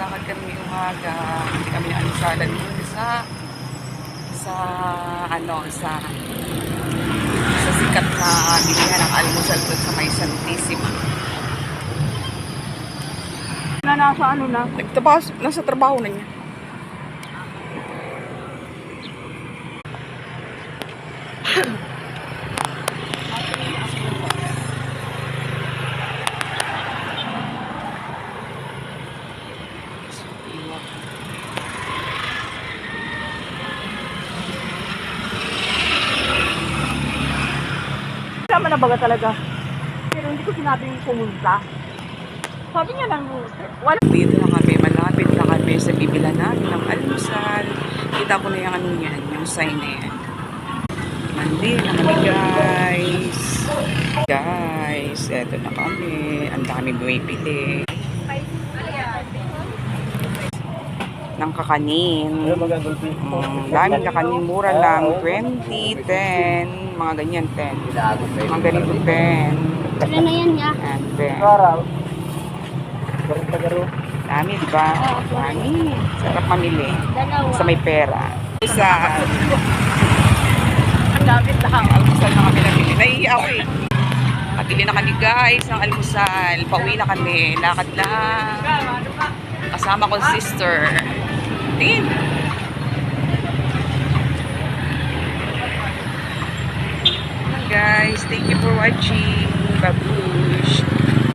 lakad kami umaga. Hindi kami naanusalan dun sa sa ano sa sa sikat na bilihan ng almusal doon sa may Santissima. Na nasa ano na. Nagtrabaho, nasa trabaho na niya. Tama na baga talaga. Pero hindi ko sinabing pumunta. Sabi niya lang, wala. Dito na kami, malapit na kami sa bibila namin ng almusal. Kita ko na yung ano yan, yung sign na yan. Mandi na kami guys. Guys, eto na kami. Ang dami bumibili. Ng kakanin. Mm, daming kakanin. Mura lang. 20, 10. Mga ganyan, 10. Mga ganito, 10. Ano na yan ya? And 10. Araw. Dami, di ba? Dami. Sarap mamili. Dalawa. Sa may pera. Isa. Ang gamit lang. Almusal na kami nabili. Naiiyak ako eh. Pabili na kami guys ng almusal. Pauwi na kami. Lakad lang. Kasama ko si sister. Tingin. Guys, thank you for watching. Babush.